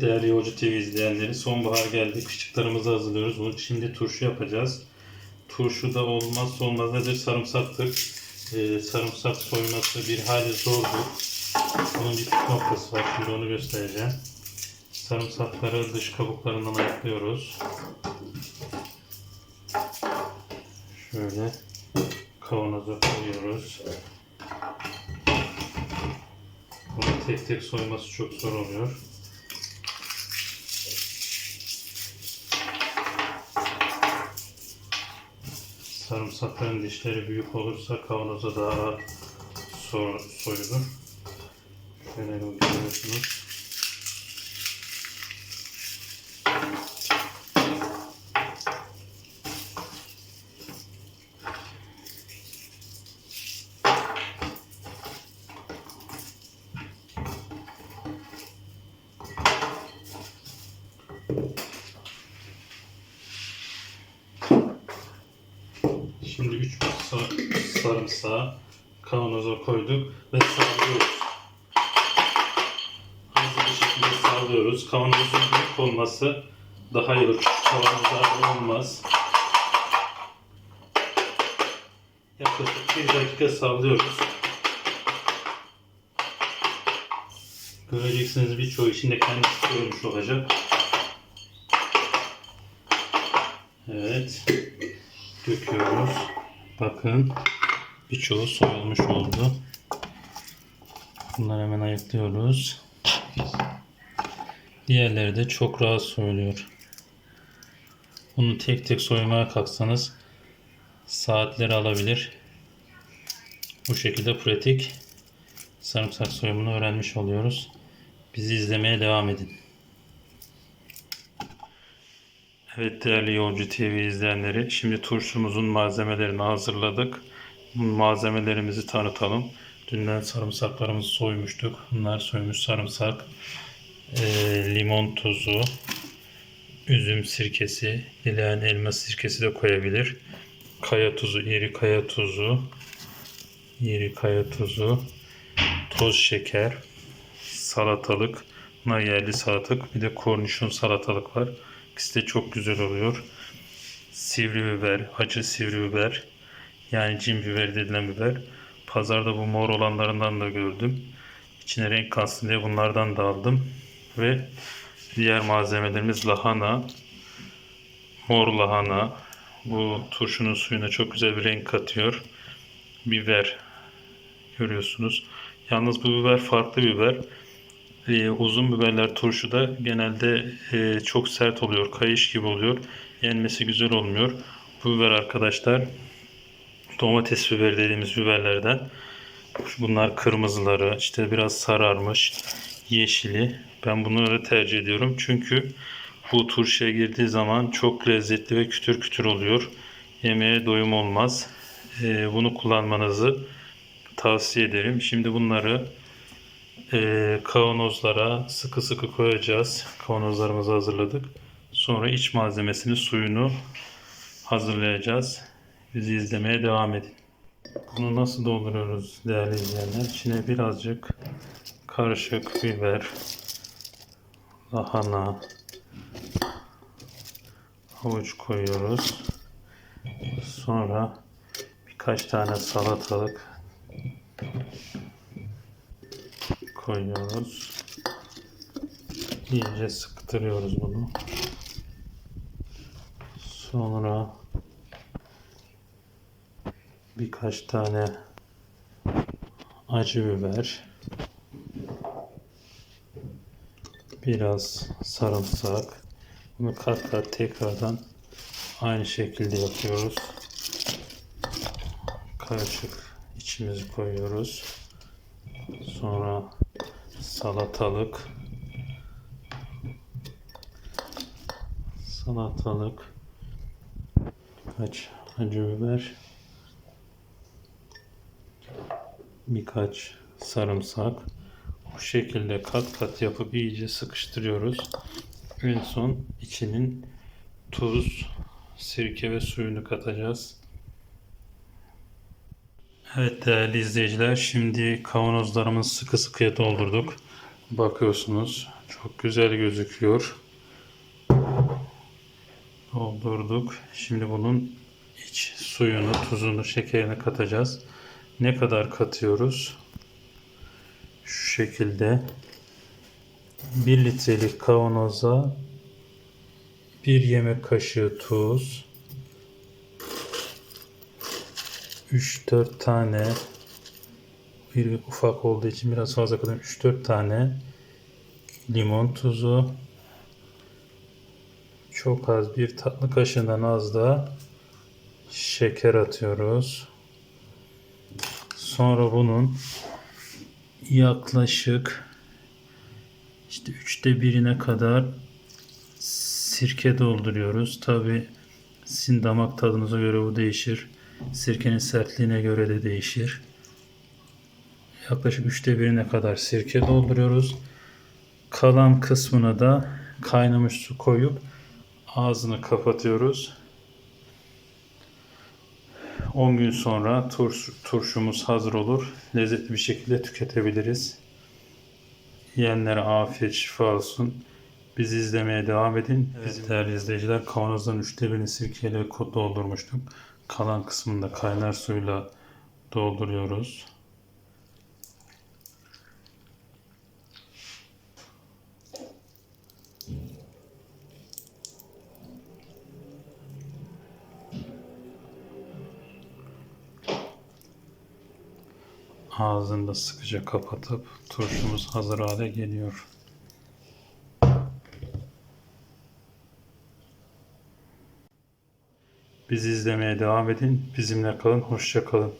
Değerli Yolcu TV izleyenleri sonbahar geldi. Kışlıklarımızı hazırlıyoruz. Bunu şimdi turşu yapacağız. Turşu da olmazsa olmaz nedir? Sarımsaktır. Ee, sarımsak soyması bir hayli zordur. Onun bir noktası var. Şimdi onu göstereceğim. Sarımsakları dış kabuklarından ayıklıyoruz. Şöyle kavanoza koyuyoruz. Bunu tek tek soyması çok zor oluyor. Sarımsakların dişleri büyük olursa kavanoza daha rahat so soyulur. Şöyle görüyorsunuz. Şimdi 3 sa- sarımsağı kavanoza koyduk ve sallıyoruz. Hızlı bir şekilde sallıyoruz. Kavanozun büyük olması daha iyi olur. Küçük kavanozlarda olmaz. Yaklaşık 1 dakika sallıyoruz. Göreceksiniz birçoğu içinde kendisi koymuş olacak. Evet. Döküyoruz. Bakın. Birçoğu soyulmuş oldu. Bunları hemen ayıklıyoruz. Diğerleri de çok rahat soyuluyor. Bunu tek tek soymaya kalksanız saatleri alabilir. Bu şekilde pratik sarımsak soyumunu öğrenmiş oluyoruz. Bizi izlemeye devam edin. Evet değerli Yolcu TV izleyenleri, şimdi turşumuzun malzemelerini hazırladık. Malzemelerimizi tanıtalım. Dünden sarımsaklarımızı soymuştuk. Bunlar soymuş sarımsak, eee, limon tuzu, üzüm sirkesi, dileyen elma sirkesi de koyabilir. Kaya tuzu, iri kaya tuzu, iri kaya tuzu, toz şeker, salatalık, buna yerli salatalık, bir de kornişon salatalık var. İkisi de çok güzel oluyor. Sivri biber, acı sivri biber, yani cin biberi denilen biber. Pazarda bu mor olanlarından da gördüm. İçine renk katsın diye bunlardan da aldım. Ve diğer malzemelerimiz lahana, mor lahana. Bu turşunun suyuna çok güzel bir renk katıyor. Biber görüyorsunuz. Yalnız bu biber farklı biber. Ee, uzun biberler turşuda genelde e, çok sert oluyor. Kayış gibi oluyor. Yenmesi güzel olmuyor. Bu biber arkadaşlar domates biberi dediğimiz biberlerden. Bunlar kırmızıları, işte biraz sararmış, yeşili. Ben bunları tercih ediyorum. Çünkü bu turşuya girdiği zaman çok lezzetli ve kütür kütür oluyor. Yemeğe doyum olmaz. Ee, bunu kullanmanızı tavsiye ederim. Şimdi bunları e, kavanozlara sıkı sıkı koyacağız. Kavanozlarımızı hazırladık. Sonra iç malzemesini, suyunu hazırlayacağız. Bizi izlemeye devam edin. Bunu nasıl dolduruyoruz değerli izleyenler? İçine birazcık karışık biber, lahana, havuç koyuyoruz. Sonra birkaç tane salatalık koyuyoruz. İyice sıktırıyoruz bunu. Sonra birkaç tane acı biber, biraz sarımsak. Bunu kat kat tekrardan aynı şekilde yapıyoruz. Karışık içimizi koyuyoruz. Sonra salatalık. Salatalık. Birkaç acı biber. Birkaç sarımsak. Bu şekilde kat kat yapıp iyice sıkıştırıyoruz. En son içinin tuz, sirke ve suyunu katacağız. Evet değerli izleyiciler şimdi kavanozlarımızı sıkı sıkıya doldurduk. Bakıyorsunuz Çok güzel gözüküyor. Doldurduk. Şimdi bunun iç suyunu, tuzunu, şekerini katacağız. Ne kadar katıyoruz? Şu şekilde 1 litrelik kavanoza 1 yemek kaşığı tuz 3-4 tane bir ufak olduğu için biraz fazla kadar 3-4 tane limon tuzu çok az bir tatlı kaşığından az da şeker atıyoruz. Sonra bunun yaklaşık işte üçte birine kadar sirke dolduruyoruz. Tabi sizin damak tadınıza göre bu değişir. Sirkenin sertliğine göre de değişir. Yaklaşık üçte birine kadar sirke dolduruyoruz. Kalan kısmına da kaynamış su koyup ağzını kapatıyoruz. 10 gün sonra turş, turşumuz hazır olur. Lezzetli bir şekilde tüketebiliriz. Yiyenlere afiyet şifa olsun. Bizi izlemeye devam edin. Biz değerli izleyiciler kavanozdan üçte birini sirkeyle doldurmuştuk. Kalan kısmını da kaynar suyla dolduruyoruz. Ağzını da sıkıca kapatıp turşumuz hazır hale geliyor. Bizi izlemeye devam edin. Bizimle kalın. Hoşça kalın.